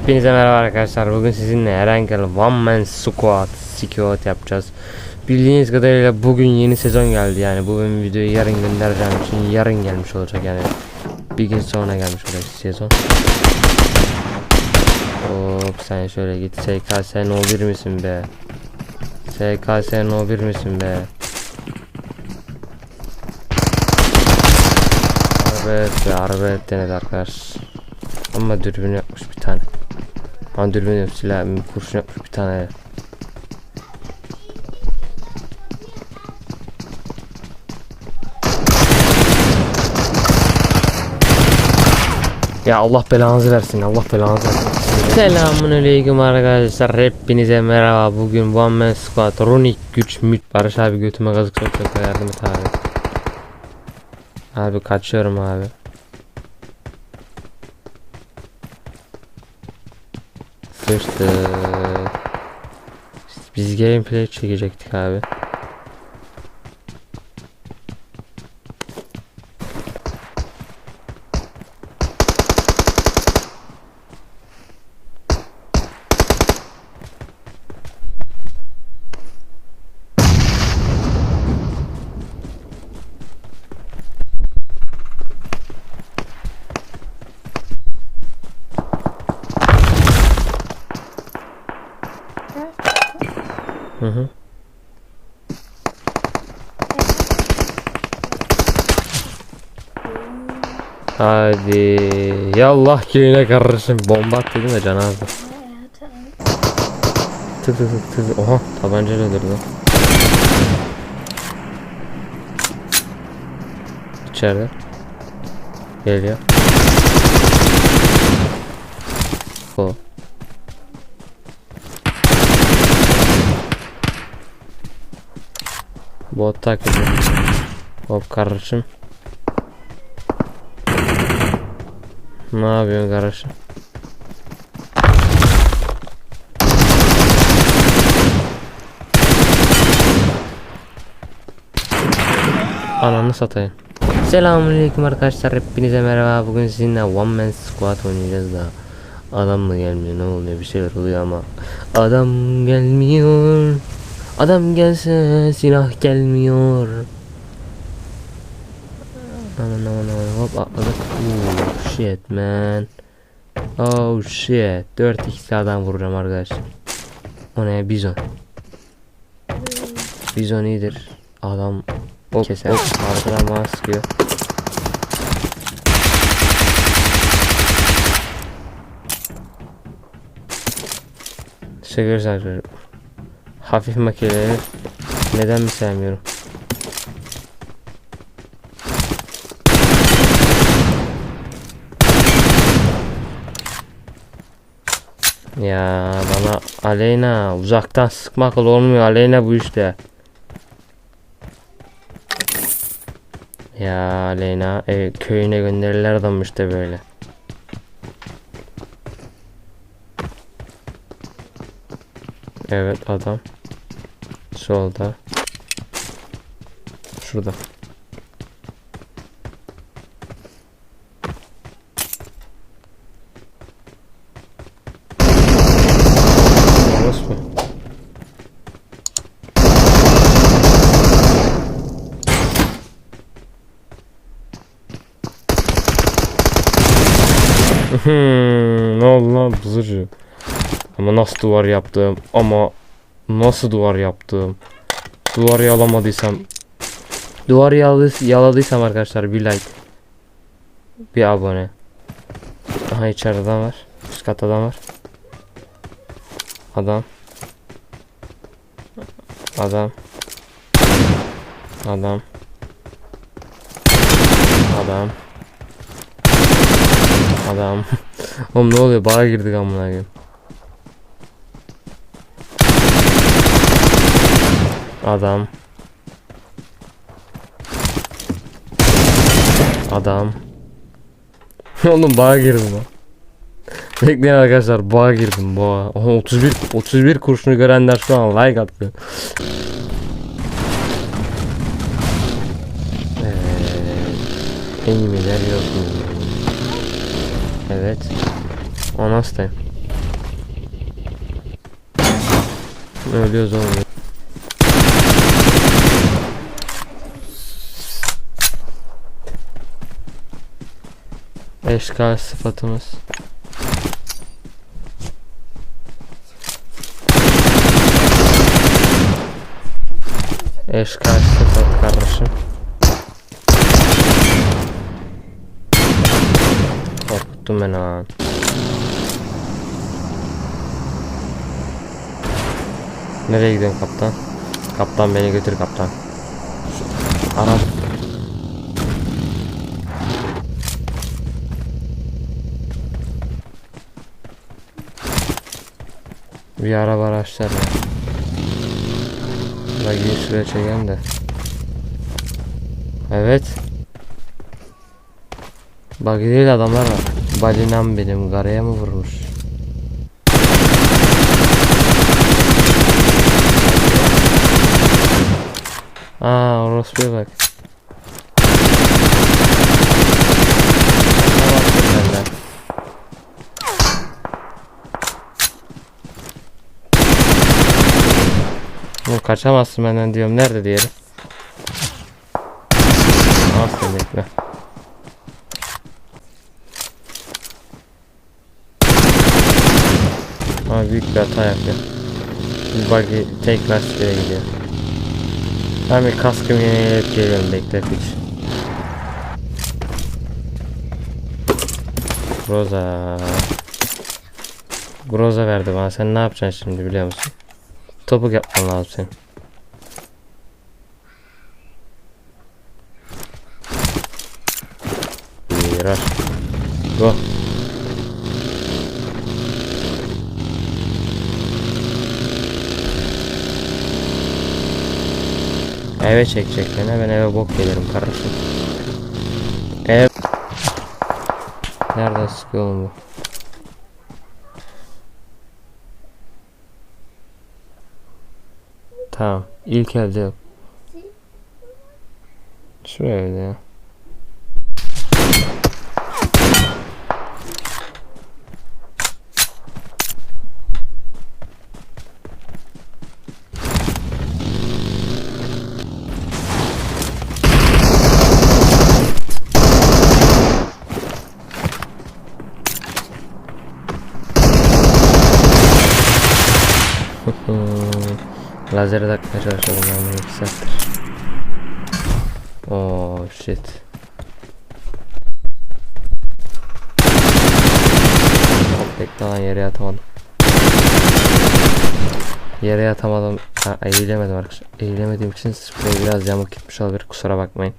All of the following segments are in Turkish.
Hepinize merhaba arkadaşlar. Bugün sizinle Erengel One Man Squad Squad yapacağız. Bildiğiniz kadarıyla bugün yeni sezon geldi yani bu benim videoyu yarın göndereceğim için yarın gelmiş olacak yani bir gün sonra gelmiş olacak sezon. Hop sen şöyle git SKS no 1 misin be? SKS no 1 misin be? Arbet arbet denedi arkadaş. Ama dürbün yapmış bir tane. Dürbün yok silah kurşun yapmış bir tane. Ya Allah belanızı versin Allah belanızı versin. Selamun aleyküm arkadaşlar hepinize merhaba bugün One Man Squad Runik güç müt Barış abi götüme kazık sokuyor yardım et abi Abi kaçıyorum abi Sıçtık Biz gameplay çekecektik abi Hı hı. Hadi yallah kiline karışım bomba at dedim de can azdı. Tık tık tık tık oha tabancayla öldürdü. İçeride. Geliyor. O. Bot takip Hop kardeşim. Ne yapıyorsun? Ananı satayım. Selamünaleyküm arkadaşlar. Hepinize merhaba. Bugün sizinle One Man Squad oynayacağız da. Adam da gelmiyor. Ne oluyor? Bir şeyler oluyor ama. Adam gelmiyor. Adam gelse silah gelmiyor. Aman aman aman hop atladık. Oh shit man. Oh shit. 4 x adam vuracağım arkadaş. O ne bizon. Bizon iyidir. Adam hop, keser. Hop, arkadan bana sıkıyor. Sarıyorum. Hafif makineleri neden mi sevmiyorum? Ya bana Aleyna uzaktan sıkmak olmuyor Aleyna bu işte. Ya Aleyna ev, köyüne gönderirler adam işte böyle. Evet adam. Solda. Şurada. Hmm, ne oldu lan buzurcu? Ama nasıl duvar yaptım? Ama nasıl duvar yaptım? Duvarı yalamadıysam yaladı, yaladıysam arkadaşlar bir like Bir abone. Aha içeride adam var Üst katta adam var. Adam. Adam. Adam. Adam. Adam. Oğlum ne oluyor? Bağa girdik amına koyayım Adam. Adam. Oğlum bağa girdim lan. Bekleyin arkadaşlar bağa girdim bağa. Oha 31 31 kurşunu görenler şu an like attı. Evet. En iyi miler yok mu? Evet. Nasıl Ölüyoruz oğlum. Eşkal sıfatımız. Eşkal sıfat kardeşim. Korkuttun beni ha. Nereye gidiyorsun kaptan? Kaptan beni götür kaptan. Şu Bir araba araçlar ya. Bak bir şuraya çekeyim de. Evet. Bak değil adamlar var. Balinam benim garaya mı vurmuş? Aa orospuya bak. Ne baktın benden? Oğlum kaçamazsın benden diyorum. Nerede? Al seni bekle. Ama büyük bir hata yapıyor. Buggy tek lastiğe gidiyor. Ben bir kaskımı yenileyip geliyorum bekle piç. Groza. Groza verdi bana. Sen ne yapacaksın şimdi biliyor musun? Topuk yapman lazım senin. Rush. Go. Eve çekecek beni. Ben eve bok gelirim kardeşim. Ev. Nereden sıkıyor bu? Tamam. İlk evde yok. Şu evde ya. Hmm. Lazere takmaya çalışıyorum ben bunu 2 saattir. Oh shit. Hop bekle lan yere yatamadım. Yere yatamadım. Ha, eğilemedim arkadaşlar. Eğilemediğim için sprey biraz yamuk gitmiş olabilir. Kusura bakmayın.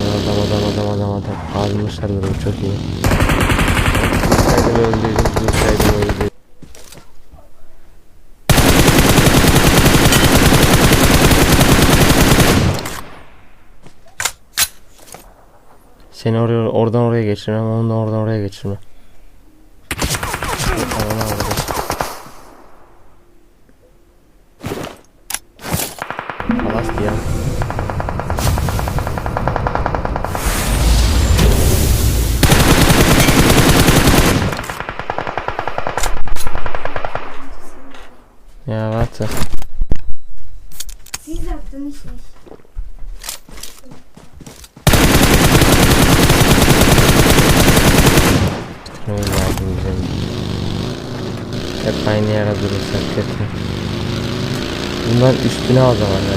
Adam adam adam adam adam. Almışlar durumu çok iyi. Öldüydüm. Dursaydım öldüydüm. Seni oraya oradan oraya geçirme ama onu da oradan oraya geçirme. Ananı avradım. Halas ya. Ya warte. Hep aynı yere durursak kötü. Bundan üstüne o zaman ya.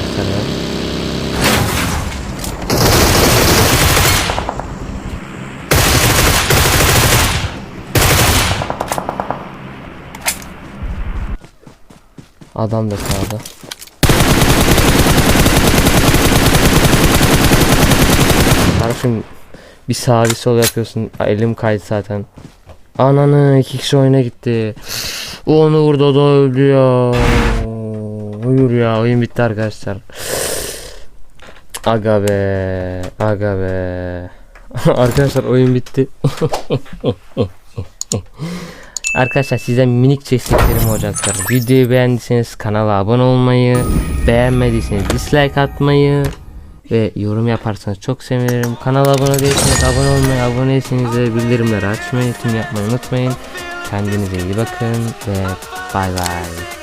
Adam da sağda. Kardeşim bir sağ bir sol yapıyorsun. Elim kaydı zaten. Ananı iki kişi oyuna gitti. Onu burada da öldü ya. Uyur ya oyun bitti arkadaşlar. Aga be. Aga be. arkadaşlar oyun bitti. Arkadaşlar size minik çektiklerim olacaklar. Videoyu beğendiyseniz kanala abone olmayı, beğenmediyseniz dislike atmayı, ve yorum yaparsanız çok sevinirim. Kanala abone değilseniz abone olmayı, abone değilseniz de bildirimleri açmayı, tüm yapmayı unutmayın. Kendinize iyi bakın ve bay bay.